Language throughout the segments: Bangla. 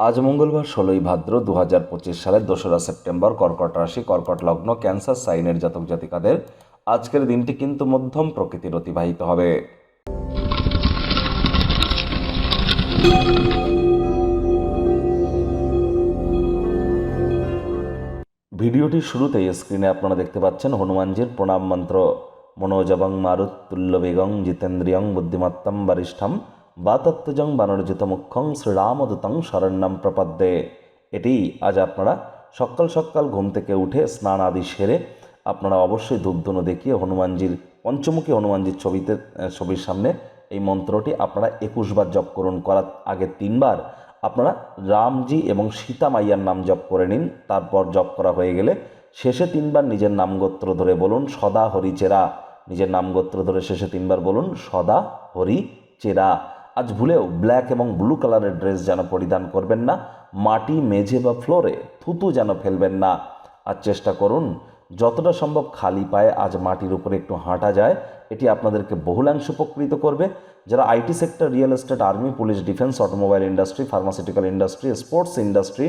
আজ মঙ্গলবার ষোলোই ভাদ্র দু হাজার পঁচিশ সালের দোসরা সেপ্টেম্বর কর্কট রাশি, কর্কট লগ্ন, ক্যান্সার, সাইনের জাতক জাতিকাদের আজকের দিনটি কিন্তু মধ্যম প্রকৃতির অতিবাহিত হবে। ভিডিওটির শুরুতেই স্ক্রিনে আপনারা দেখতে পাচ্ছেন হনুমানজির প্রণাম মন্ত্র। মনোজবং মারুত বেগং জিতেন্দ্রিয়ং বুদ্ধিমত্তম বরিষ্ঠম বাতত্ত্বজং বানরজিত মুখ্যং শ্রীরামদূতং শরণ্যম প্রপদ্যে। এটি আজ আপনারা সকাল সকাল ঘুম থেকে উঠে স্নান আদি সেরে আপনারা অবশ্যই ধূপধুনো দেখিয়ে হনুমানজির, পঞ্চমুখী হনুমানজির ছবিতে ছবির সামনে এই মন্ত্রটি আপনারা একুশবার জপ করুন, করার আগে তিনবার আপনারা রামজি এবং সীতা মাইয়ার নাম জপ করে নিন, তারপর জপ করা হয়ে গেলে শেষে তিনবার নিজের নামগোত্র ধরে বলুন, সদা হরি চেরা নিজের নামগোত্র ধরে শেষে তিনবার বলুন, সদা হরি চেরা আজ ভুলেও ব্ল্যাক এবং ব্লু কালারের ড্রেস যেন পরিধান করবেন না, মাটি, মেঝে বা ফ্লোরে থুতু যেন ফেলবেন না। আর চেষ্টা করুন, যতটা সম্ভব খালি পায়ে আজ মাটির উপরে একটু হাঁটা যায়, এটি আপনাদেরকে বহুলাংশ উপকৃত করবে। যারা IT sector, real estate, army, police, defence, automobile industry, pharmaceutical industry, sports industry,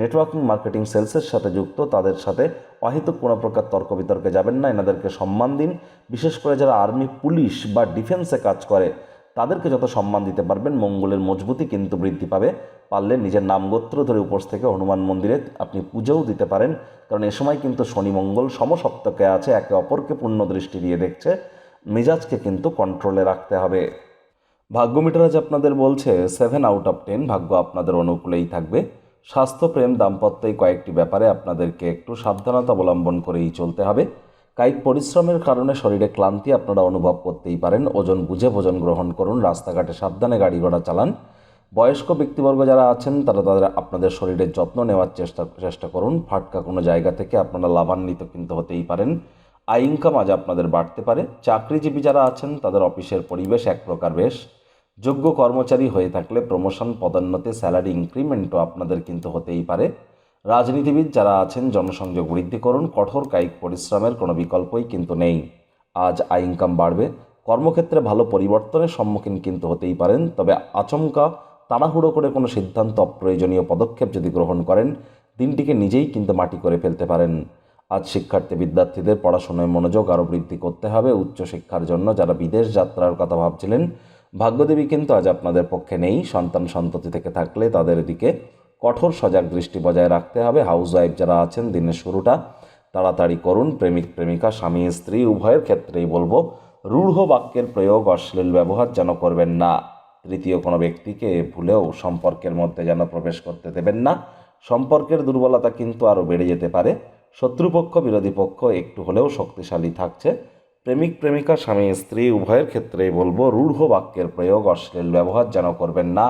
networking, marketing, সেলসের সাথে যুক্ত, তাদের সাথে অহেতুক কোনো প্রকার তর্ক বিতর্কে যাবেন না। এনাদেরকে সম্মান দিন। বিশেষ করে যারা আর্মি, পুলিশ বা ডিফেন্সে কাজ করে তাদেরকে যত সম্মান দিতে পারবেন, মঙ্গলের মজবুতি কিন্তু বৃদ্ধি পাবে। পারলে নিজের নামগোত্র ধরে উপোস থেকে হনুমান মন্দিরে আপনি পুজোও দিতে পারেন। কারণ এ সময় কিন্তু শনি মঙ্গল সমসপ্তকে আছে, একে অপরকে পূর্ণ দৃষ্টি দিয়ে দেখছে। মেজাজকে কিন্তু কন্ট্রোলে রাখতে হবে। ভাগ্য মিটার আজ আপনাদের বলছে সেভেন আউট অফ টেন ভাগ্য আপনাদের অনুকূলেই থাকবে। স্বাস্থ্য, প্রেম দাম্পত্য কয়েকটি ব্যাপারে আপনাদেরকে একটু সাবধানতা অবলম্বন করেই চলতে হবে। কায়িক পরিশ্রমের কারণে শরীরে ক্লান্তি আপনারা অনুভব করতেই পারেন। ওজন বুঝে ভোজন গ্রহণ করুন, রাস্তাঘাটে সাবধানে গাড়ি ঘোড়া চালান। বয়স্ক ব্যক্তিবর্গ যারা আছেন, তারা তাদের আপনাদের শরীরের যত্ন নেওয়ার চেষ্টা চেষ্টা করুন। ফাটকা কোনো জায়গা থেকে আপনারা লাভান্বিত কিন্তু হতেই পারেন। আয় ইনকাম আজ আপনাদের বাড়তে পারে। চাকরিজীবী যারা আছেন, তাদের অফিসের পরিবেশ এক প্রকার বেশ। যোগ্য কর্মচারী হয়ে থাকলে প্রমোশন পদোন্নতি স্যালারি ইনক্রিমেন্টও আপনাদের কিন্তু হতেই পারে। রাজনীতিবিদ যারা আছেন জনসংযোগ বৃদ্ধি করুন কঠোর কায়িক পরিশ্রমের কোনো বিকল্পই কিন্তু নেই। আজ আয় ইনকাম বাড়বে। কর্মক্ষেত্রে ভালো পরিবর্তনের সম্মুখীন কিন্তু হতেই পারেন, তবে আচমকা তাড়াহুড়ো করে কোনো সিদ্ধান্ত অপ্রয়োজনীয় পদক্ষেপ যদি গ্রহণ করেন, দিনটিকে নিজেই কিন্তু মাটি করে ফেলতে পারেন। আজ শিক্ষার্থী বিদ্যার্থীদের পড়াশোনায় মনোযোগ আরও বৃদ্ধি করতে হবে। উচ্চশিক্ষার জন্য যারা বিদেশ যাত্রার কথা ভাবছিলেন, ভাগ্যদেবী কিন্তু আজ আপনাদের পক্ষে নেই। সন্তান সন্ততি থেকে থাকলে তাদের দিকে কঠোর সজাগ দৃষ্টি বজায় রাখতে হবে। হাউস ওয়াইফ যারা আছেন, দিনের শুরুটা তাড়াতাড়ি করুন। প্রেমিক, প্রেমিকা, স্বামী, স্ত্রী, উভয়ের ক্ষেত্রেই বলব, রূঢ় বাক্যের প্রয়োগ, অশ্লীল ব্যবহার যেন করবেন না। তৃতীয়, কোনো ব্যক্তিকে ভুলেও সম্পর্কের মধ্যে যেন প্রবেশ করতে দেবেন না। সম্পর্কের দুর্বলতা কিন্তু আরও বেড়ে যেতে পারে। শত্রুপক্ষ, বিরোধী পক্ষ একটু হলেও শক্তিশালী থাকছে। প্রেমিক, প্রেমিকা, স্বামী, স্ত্রী, উভয়ের ক্ষেত্রেই বলব, রূঢ় বাক্যের প্রয়োগ, অশ্লীল ব্যবহার যেন করবেন না।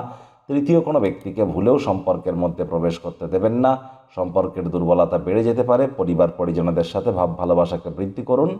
তৃতীয় কোনো ব্যক্তিকে ভুলেও সম্পর্কের মধ্যে প্রবেশ করতে দেবেন না। সম্পর্কের দুর্বলতা বেড়ে যেতে পারে। পরিবার পরিজনদের সাথে ভাব ভালোবাসাকে বৃদ্ধি করুন।